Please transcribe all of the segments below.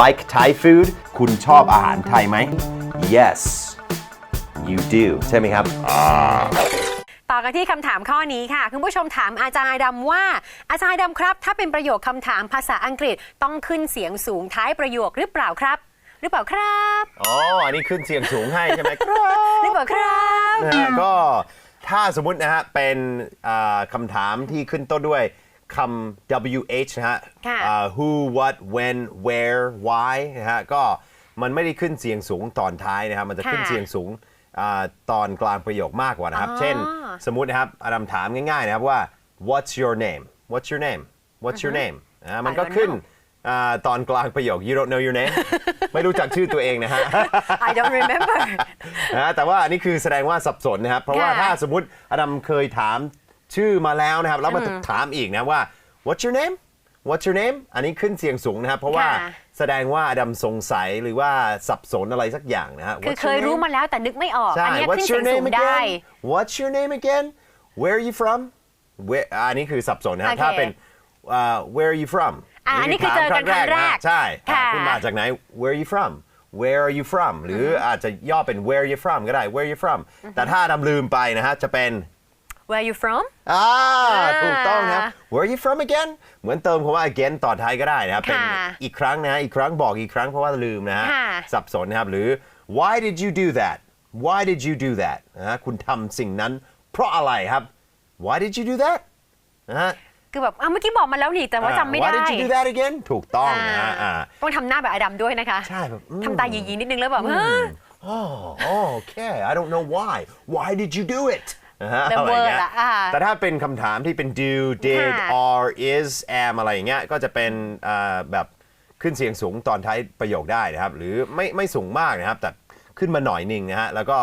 like Thai food คุณชอบอาหารไทยไหม Yes you do ใช่ไหมครับ ต่อกันที่คำถามข้อนี้ค่ะ คุณผู้ชมถามอาจารย์ดำว่า อาจารย์ดำครับ ถ้าเป็นประโยคคำถามภาษาอังกฤษต้องขึ้นเสียงสูงท้ายประโยคหรือเปล่าครับ หรือเปล่าครับ อ๋อ อันนี้ขึ้นเสียงสูงให้ใช่ไหมหรือเปล่าครับนะฮะก็ถ้าสมมตินะฮะเป็นอ่าคำถามที่ขึ้นต้นด้วย คำ WH นะฮะค่ะอ่า who what when where why นะฮะก็มันไม่ได้ขึ้นเสียงสูงตอนท้ายนะครับ มันจะขึ้นค่ะเสียงสูงอาตอนกลางประโยคมากกว่านะครับอ๋อเช่น สมมุตินะครับอดัมถามง่ายๆนะครับว่า what's your name what's your name what's your name อ่ามันก็ I don't ขึ้น know อ่าตอนกลางประโยค you don't know your name ไม่รู้จักชื่อตัวเองนะฮะ I don't remember นะฮะแต่ว่าอันนี้คือแสดงว่าสับสนนะครับ เพราะว่าค่ะถ้าสมมติอดัมเคยถาม ชื่อมาแล้วนะครับ แล้วมาถามอีกนะว่า what's your name what's your name อันนี้ขึ้นเสียงสูงนะครับ เพราะว่าค่ะแสดงว่าอดัมสงสัยหรือว่าสับสนอะไรสักอย่างนะฮะคือ What's เค your ยรู้ name? มาแล้วแต่นึกไม่ออกใช่อันเนี้ยขึ้น What's เสีย your งสู name งได้ again What's your name again Where are you from Where อันนี้คือสับสนนะครับโอเคถ้าเป็นอ่า Where are you from อะอันนี้คือเจอกันครั้งแรกนะใช่อะค่ะคุณมาจากไหน Where are you from Where are you from หรืออาจจะย่อเป็น Where are you from ก็ได้ Where are you from แต่ถ้าดำลืมไปนะฮะจะเป็น Where you from อ่าอ่าถูกต้องครับ Where are you from again เหมือนเติมคำว่า again ต่อท้ายก็ได้นะครับ เป็นค่ะอีกครั้งนะฮะอีกครั้งบอกอีกครั้งเพราะว่าลืมนะฮะค่ะสับสนนะครับ หรือ Why did you do that Why did you do that นะฮะคุณทำสิ่งนั้น เพราะอะไรครับ Why did you do that นะฮะคือแบบอะเมื่อกี้บอกมาแล้วนี่แต่ว่าจำไม่ Why ได้ did you do that again ถูกต้องนะฮะอ่าต้องทำหน้าแบบอดัมด้วยนะคะ ใช่แบบอืมทำตาหยีๆนิดนึงแล้วแบบเฮ้ย oh okay I don't know why why did you do it นะฮะ The อะไรอย่างเงี้ย word อะอ่าแต่ถ้าเป็นคำถามที่เป็น do did ค่ะ are is am อะไรอย่างเงี้ยก็จะเป็นอ่าแบบขึ้นเสียงสูงตอนท้ายประโยคได้นะครับ หรือไม่ไม่สูงมากนะครับ แต่ขึ้นมาหน่อยหนึ่งนะฮะแล้วก็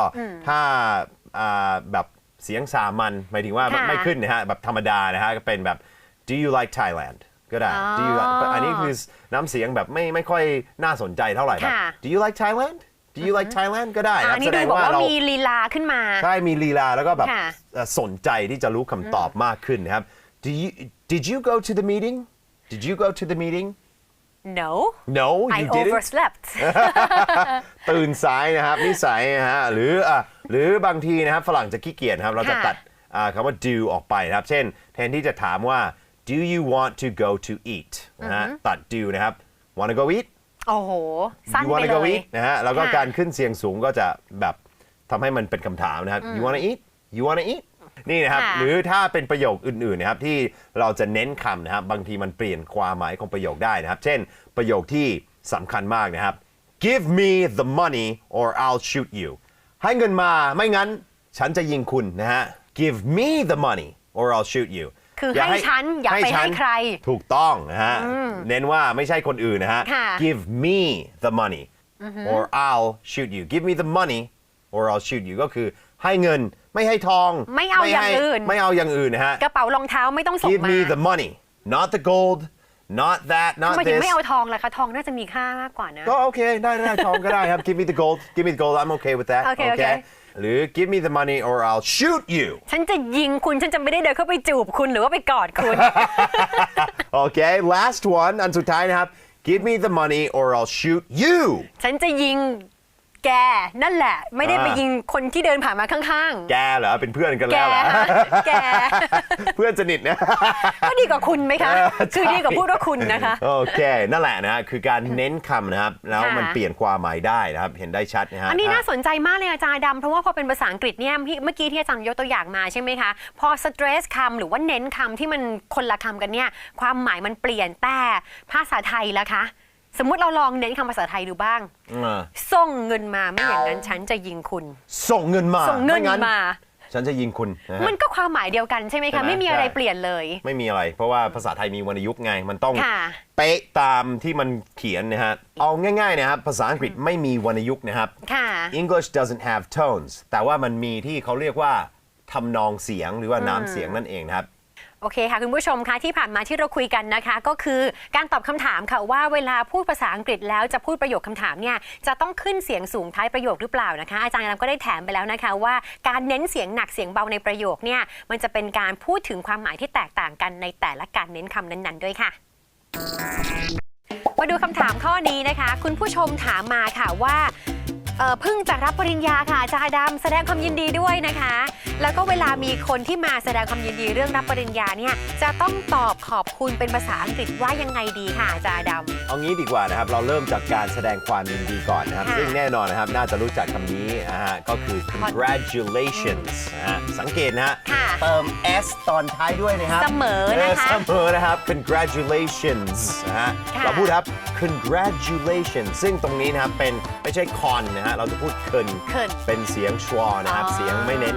ถ้าอ่าแบบเสียงสามัญหมายถึงว่าค่ะไม่ขึ้นนะฮะแบบธรรมดานะฮะก็เป็นแบบ do you like Thailand ก็ได้อ๋อ do you like อันนี้คือน้ำเสียงแบบไม่ไม่ค่อยน่าสนใจเท่าไหร่แบบ ค่ะ do you like Thailand do you like Thailand ก็ได้อะครับอันนี้แสดดูงบอกว่าว่าเรา มีลีลาขึ้นมา ใช่ มีลีลาแล้วก็แบบค่ะ เอ่อสนใจที่จะรู้คำตอบมากขึ้นนะครับ Do you did you go to the meeting Did you go to the meeting no No I you didn't overslept ตื่นสายนะครับนิสัยนะฮะหรืออะหรือบางทีนะครับฝรั่งจะขี้เกียจนะครับเราจะค่ะ ตัดอ่าคำว่า do ออกไปนะครับ เช่น แทนที่จะถามว่า do you want to go to eat นะฮะตัด do นะครับ wanna go eat โอ้โห สั้น you ไป wanna เล go ย eat นะฮะแล้วก็ค่ะ การขึ้นเสียงสูงก็จะแบบทำให้มันเป็นคำถามนะครับ you wanna eat you wanna eat นี่นะครับ ค่ะ หรือถ้าเป็นประโยคอื่นๆนะครับที่เราจะเน้นคำนะครับ บางทีมันเปลี่ยนความหมายของประโยคได้นะครับ เช่นประโยคที่สำคัญมากนะครับ give me the money or I'll shoot you ให้เงินมาไม่งั้น ฉันจะยิงคุณนะฮะ give me the money or I'll shoot you คือให้ฉันอย่าไปให้ใคร ถูกต้องนะฮะ เน้นว่าไม่ใช่คนอื่นนะฮะ ค่ะ give me the money or I'll shoot you give me the money or I'll shoot you ก็คือให้เงินไม่ให้ทองไม่เอาอย่างให้อื่น ไม่เอาอย่างอื่นนะฮะ กระเป๋ารองเท้าไม่ต้องส่ง give มา me the money not the gold not that ทำ not ไมถึง this ไม่เอาทองล่ะคะ ทองน่าจะมีค่ามากกว่านะ ก็โอเคได้ได้ทองก็ได้ครับ give me the gold give me the gold I'm okay with that โอเคโอเค หรือ give me the money or I'll shoot you ฉันจะยิงคุณฉันจะไม่ได้เดินเข้าไปจูบคุณหรือว่าไปกอดคุณ โอเค last one อันสุดท้ายนะครับ give me the money or I'll shoot you ฉันจะยิง แกนั่นแหละ ไม่ได้อ่าไปยิงคนที่เดินผ่านมาข้างแกเหรอเป็นเพื่อนกันๆแกแล้วเหรอแก เพื่อนสนิทนะก็ดีกว่าคุณไหมคะเออคือดีกว่าใช่พูดว่าคุณนะคะโอเคนั่นแหละนะฮะคือการเน้นคำนะครับ แล้วค่ะมันเปลี่ยนความหมายได้นะครับ เห็นได้ชัดนะฮะอันนี้น่าถ้าสนใจมากเลยอาจารย์ดำเพราะว่าพอเป็นภาษาอังกฤษเนี่ยที่เมื่อกี้ที่อาจารย์ยกตัวอย่างมาใช่ไหมคะพอสเตรสคำหรือว่าเน้นคำที่มันคนละคำกันเนี่ยความหมายมันเปลี่ยนแต่ภาษาไทยล่ะคะ สมมุติเราลองเน้นคำภาษาไทยดูบ้าง อ่าส่งเงินมาไม่อย่างนั้นฉันจะยิงคุณ ส่งเงินมาส่งเงินไงั้มา ฉันจะยิงคุณนะฮะ มันก็ความหมายเดียวกันใช่ไหมใช่คะ ไหมไม่มีอะไรใช่ เปลี่ยนเลย ไม่มีอะไร เพราะว่าภาษาไทยมีวรรณยุกต์ไง มันต้องค่ะ เป๊ะตามที่มันเขียนนะฮะ เอาง่ายๆนะครับ ภาษาอังกฤษไม่มีวรรณยุกต์นะครับ ค่ะ English doesn't have tones แต่ว่ามันมีที่เขาเรียกว่าทำนองเสียงหรือว่าน้ำเสียงนั่นเองนะครับ โอเคค่ะ คุณผู้ชมคะที่ผ่านมาที่เราคุยกันนะคะ ก็คือการตอบคำถามค่ะว่าเวลาพูดภาษาอังกฤษแล้วจะพูดประโยคคำถามเนี่ยจะต้องขึ้นเสียงสูงท้ายประโยคหรือเปล่านะคะ อาจารย์รำก็ได้แถมไปแล้วนะคะ ว่าการเน้นเสียงหนักเสียงเบาในประโยคเนี่ยมันจะเป็นการพูดถึงความหมายที่แตกต่างกันในแต่ละการเน้นคำนั้นๆด้วยค่ะมาดูคำถามข้อนี้นะคะ คุณผู้ชมถามมาค่ะว่า เอ่อเพิ่งจะรับปริญญาค่ะอาจารย์ดำแสดงความยินดีด้วยนะคะ แล้วก็เวลามีคนที่มาแสดงความยินดีเรื่องรับปริญญาเนี่ยจะต้องตอบขอบคุณเป็นภาษาอังกฤษว่ายังไงดีค่ะอาจารย์ดำ เอางี้ดีกว่านะครับ เราเริ่มจากการแสดงความยินดีก่อนนะครับ ค่ะซึ่งแน่นอนนะครับ น่าจะรู้จักคำนี้นะฮะก็คือ congratulations นะฮะสังเกตนะฮะค่ะเติม s ตอนท้ายด้วยนะครับเสมอนะคะเเสมอนะครับ congratulations นะฮะค่ะ เราพูดครับ congratulations ซึ่งตรงนี้นะครับเป็นไม่ใช่ con นะฮะเราจะพูด con เคินเป็นเสียงชวนะครับอ๋อเสียงไม่เน้น